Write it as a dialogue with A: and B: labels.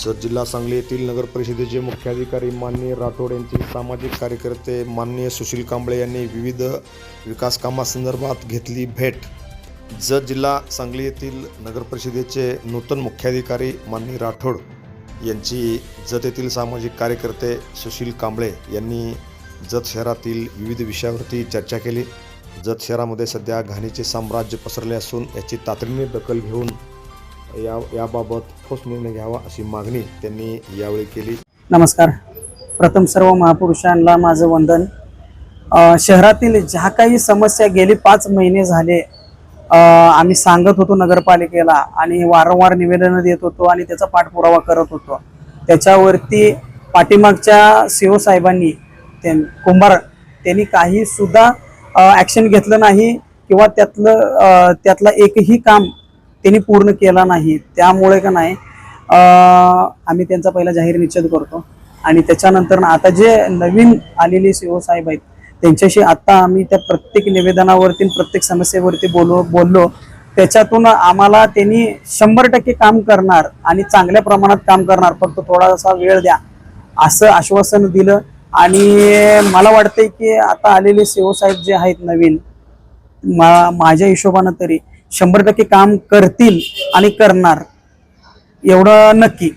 A: Sir जिल्हा सांगली येथील नगर परिषदेचे मुख्याधिकारी माननीय राठोड यांचे सामाजिक कार्यकर्ते माननीय सुशील कांबळे यांनी विविध विकास कामासंदर्भात घेतली भेट. जत जिल्हा सांगली येथील नगर परिषदेचे नूतन मुख्याधिकारी माननीय राठोड यांची जत येथील सामाजिक कार्यकर्ते सुशील कांबळे यांनी जत शहरातील विविध विषयावरती चर्चा केली. जत शहरामध्ये सध्या घाणीचे साम्राज्य पसरले असून याची तातडीने दखल घेऊन या याबाबत ठोस निर्णय घ्यावा अशी मागणी त्यांनी यावेळी केली.
B: नमस्कार. प्रथम सर्व महापुरुषांना माझं वंदन. शहरातील ज्या काही समस्या गेली पाच महिने झाले आम्ही सांगत होतो नगरपालिकेला आणि वारंवार निवेदनं देत होतो आणि त्याचा पाठपुरावा करत होतो. त्याच्यावरती पाठीमागच्या सीओ साहेबांनी त्यां कुंभार त्यांनी काही सुद्धा ॲक्शन घेतलं नाही किंवा त्यातलं त्यातला एकही काम त्यांनी पूर्ण केला नाही. त्यामुळे का नाही आम्ही त्यांचा पहिला जाहीर निषेध करतो. आणि त्याच्यानंतर ना आता जे नवीन आलेले सीओ साहेब आहेत त्यांच्याशी आता आम्ही त्या प्रत्येक निवेदनावरती प्रत्येक समस्येवरती बोललो बोललो. त्याच्यातून आम्हाला त्यांनी शंभर टक्के काम करणार आणि चांगल्या प्रमाणात काम करणार. फक्त थोडासा वेळ द्या. असं आश्वासन दिलं. आणि मला वाटतंय की आता आलेले सीओ साहेब जे आहेत नवीन मा माझ्या हिशोबानं तरी शंभर टक्के काम करतील आणि करणार. एवढं नक्की.